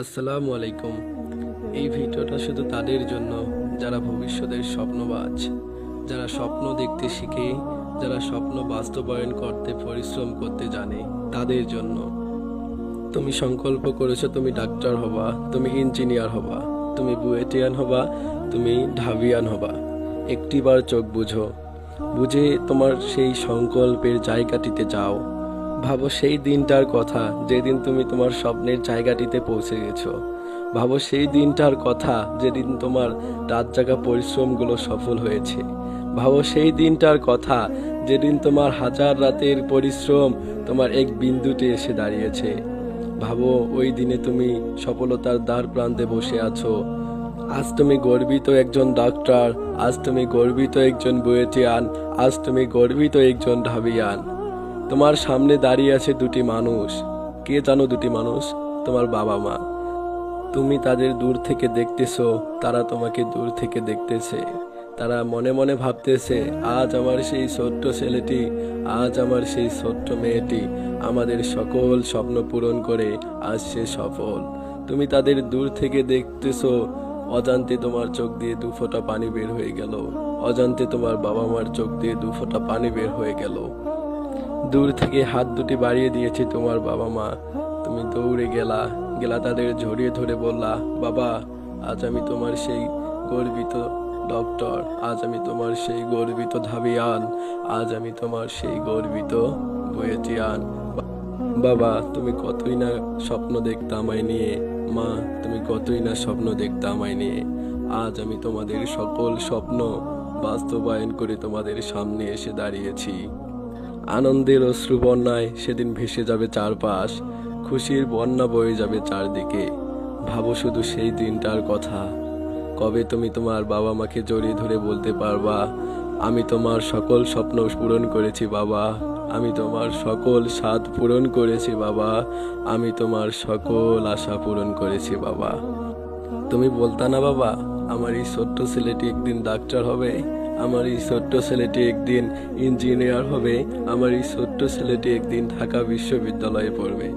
আসসালামু আলাইকুম। এই ভিডিওটা শুধু তাদের জন্য, যারা ভবিষ্যতের স্বপ্নবাজ যারা স্বপ্ন দেখতে শিখে, যারা স্বপ্ন বাস্তবায়ন করতে, পরিশ্রম করতে জানে, তাদের জন্য। তুমি সংকল্প করেছ, তুমি ডাক্তার হবা, তুমি ইঞ্জিনিয়ার হবা, তুমি বুয়েটিয়ান হবা, তুমি ঢাবিয়ান হবা। একটিবার চোখ বুঝো। বুঝে তোমার সেই সংকল্পের জায়গাটিতে যাও। ভাবো সেই দিনটার কথা যেদিন তুমি তোমার স্বপ্নের জায়গাটিতে পৌঁছে গেছো। ভাবো সেই দিনটার কথা যেদিন তোমার রাত জাগা পরিশ্রমগুলো সফল হয়েছে। ভাবো সেই দিনটার কথা যেদিন তোমার হাজার রাতের পরিশ্রম তোমার এক বিন্দুতে এসে দাঁড়িয়েছে। ভাবো ওই দিনে তুমি সফলতার দ্বার প্রান্তে বসে আছো। আজ তুমি গর্বিত একজন ডাক্তার, আজ তুমি গর্বিত একজন বুয়েটিয়ান, আজ তুমি গর্বিত একজন ঢাবিয়ান। তোমার সামনে দাঁড়িয়ে আছে দুটি মানুষ। কে জানো দুটি মানুষ? তোমার বাবা মা। তুমি তাদের দূর থেকে দেখতেছো, তারা তোমাকে দূর থেকে দেখতেছে। তারা মনে মনে ভাবতেছে, আজ আমার সেই ছোট্ট ছেলেটি, আজ আমার সেই ছোট্ট মেয়েটি আমাদের সকল স্বপ্ন পূরণ করে, আজ সে সফল। তুমি তাদের দূর থেকে দেখতেছো, অজান্তে তোমার চোখ দিয়ে দু ফোঁটা পানি বের হয়ে গেল। অজান্তে তোমার বাবা মার চোখ দিয়ে দু ফোঁটা পানি বের হয়ে গেল। দূর থেকে হাত দুটি বাড়িয়ে দিয়েছে তোমার বাবা মা। তুমি দৌড়ে গেলা গেলা তাদের জড়িয়ে ধরে বললা, বাবা, আজ আমি তোমার সেই গর্বিত ডক্টর, আজ আমি তোমার সেই গর্বিত ধাবিয়ান, আজ আমি তোমার সেই গর্বিত বয়েটিয়ান। বাবা, তুমি কতই না স্বপ্ন দেখতে আমায় নিয়ে, মা, তুমি কতই না স্বপ্ন দেখতে আমায় নিয়ে। আজ আমি তোমাদের সকল স্বপ্ন বাস্তবায়ন করে তোমাদের সামনে এসে দাঁড়িয়েছি। আনন্দের অশ্রু বন্যায় সেদিন ভেসে যাবে চারপাশ, খুশির বন্যা বয়ে যাবে চারদিকে। ভাবো শুধু সেই দিনটার কথা। কবে তুমি তোমার বাবা মাকে জড়িয়ে ধরে বলতে পারবা, আমি তোমার সকল স্বপ্ন পূরণ করেছি, বাবা। আমি তোমার সকল স্বাদ পূরণ করেছি, বাবা। আমি তোমার সকল আশা পূরণ করেছি, বাবা। তুমি বলতা না, বাবা, আমার এই ছোট্ট ছেলেটি একদিন ডাক্তার হবে? আমার এই ছোট্ট ছেলেটি একদিন ইঞ্জিনিয়ার হবে, আমার এই ছোট্ট ছেলেটি একদিন ঢাকা বিশ্ববিদ্যালয়ে পড়বে।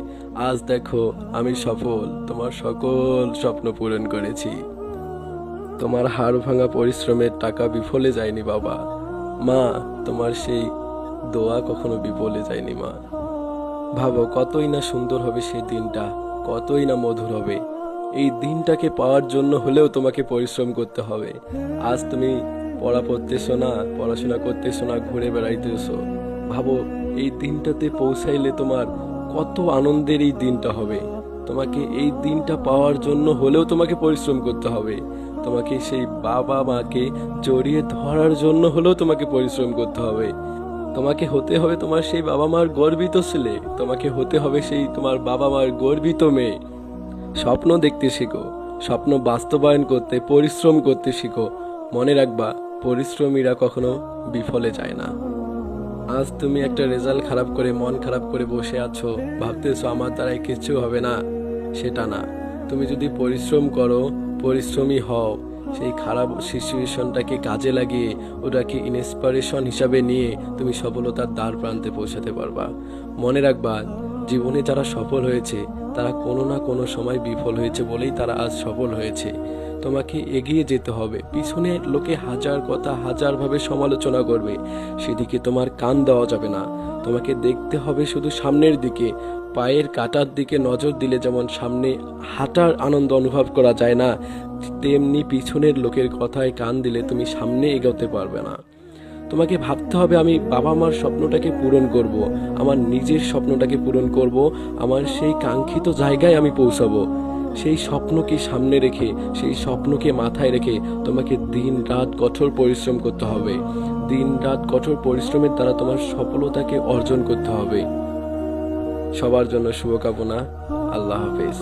আজ দেখো, আমি সফল, তোমার সকল স্বপ্ন পূরণ করেছি। তোমার হাড় ভাঙা পরিশ্রমের টাকা বিফলে যায়নি বাবা। মা, তোমার সেই দোয়া কখনো বিফলে যায়নি মা। ভাবো, কতই না সুন্দর হবে সেই দিনটা, কতই না মধুর হবে। এই দিনটাকে পাওয়ার জন্য হলেও তোমাকে পরিশ্রম করতে হবে। আজ তুমি পড়া পড়তেছো না পড়াশোনা করতেছো না ঘুরে বেড়াইতেছো ভাবো, এই দিনটাতে পৌঁছাইলে তোমার কত আনন্দের এই দিনটা হবে। তোমাকে এই দিনটা পাওয়ার জন্য হলেও তোমাকে পরিশ্রম করতে হবে। তোমাকে সেই বাবা মাকে জড়িয়ে ধরার জন্য হলেও তোমাকে পরিশ্রম করতে হবে। তোমাকে হতে হবে তোমার সেই বাবা মার গর্বিত ছেলে। তোমাকে হতে হবে সেই তোমার বাবা মার গর্বিত মেয়ে। স্বপ্ন দেখতে শিখো, স্বপ্ন বাস্তবায়ন করতে, পরিশ্রম করতে শিখো। মনে রাখবা পরিশ্রমীরা কখনো বিফলে যায় না। আজ তুমি একটা রেজাল্ট খারাপ করে, মন খারাপ করে বসে আছো, ভাবতেছো আমার দ্বারাই কিছু হবে না। সেটা না। তুমি যদি পরিশ্রম করো, পরিশ্রমী হও, সেই খারাপ সিচুয়েশনটাকে কাজে লাগিয়ে, ওটাকে ইন্সপিরেশন হিসাবে নিয়ে তুমি সফলতার দ্বার প্রান্তে পৌঁছাতে পারবা। মনে রাখবা জীবনে যারা সফল হয়েছে, তারা কোনো না কোনো সময় বিফল হয়েছে বলেই তারা আজ সফল হয়েছে। তোমাকে এগিয়ে যেতে হবে। পিছনে লোকে হাজার কথা হাজারভাবে সমালোচনা করবে। সেদিকে তোমার কান দেওয়া যাবে না। তোমাকে দেখতে হবে শুধু সামনের দিকে। পায়ের কাটার দিকে নজর দিলে যেমন সামনে হাঁটার আনন্দ অনুভব করা যায় না, তেমনি পিছনের লোকের কথায় কান দিলে তুমি সামনে এগোতে পারবে না। তোমাকে ভাবতে হবে আমি বাবা মার স্বপ্নটাকে পূরণ করব। আমার নিজের স্বপ্নটাকে পূরণ করব। আমার সেই কাঙ্ক্ষিত জায়গায় আমি পৌঁছাবো সেই স্বপ্নকে সামনে রেখে, সেই স্বপ্নকে মাথায় রেখে তোমাকে দিন রাত কঠোর পরিশ্রম করতে হবে দিন রাত কঠোর পরিশ্রমের দ্বারা তোমার সফলতাকে অর্জন করতে হবে সবার জন্য শুভকামনা আল্লাহ হাফেজ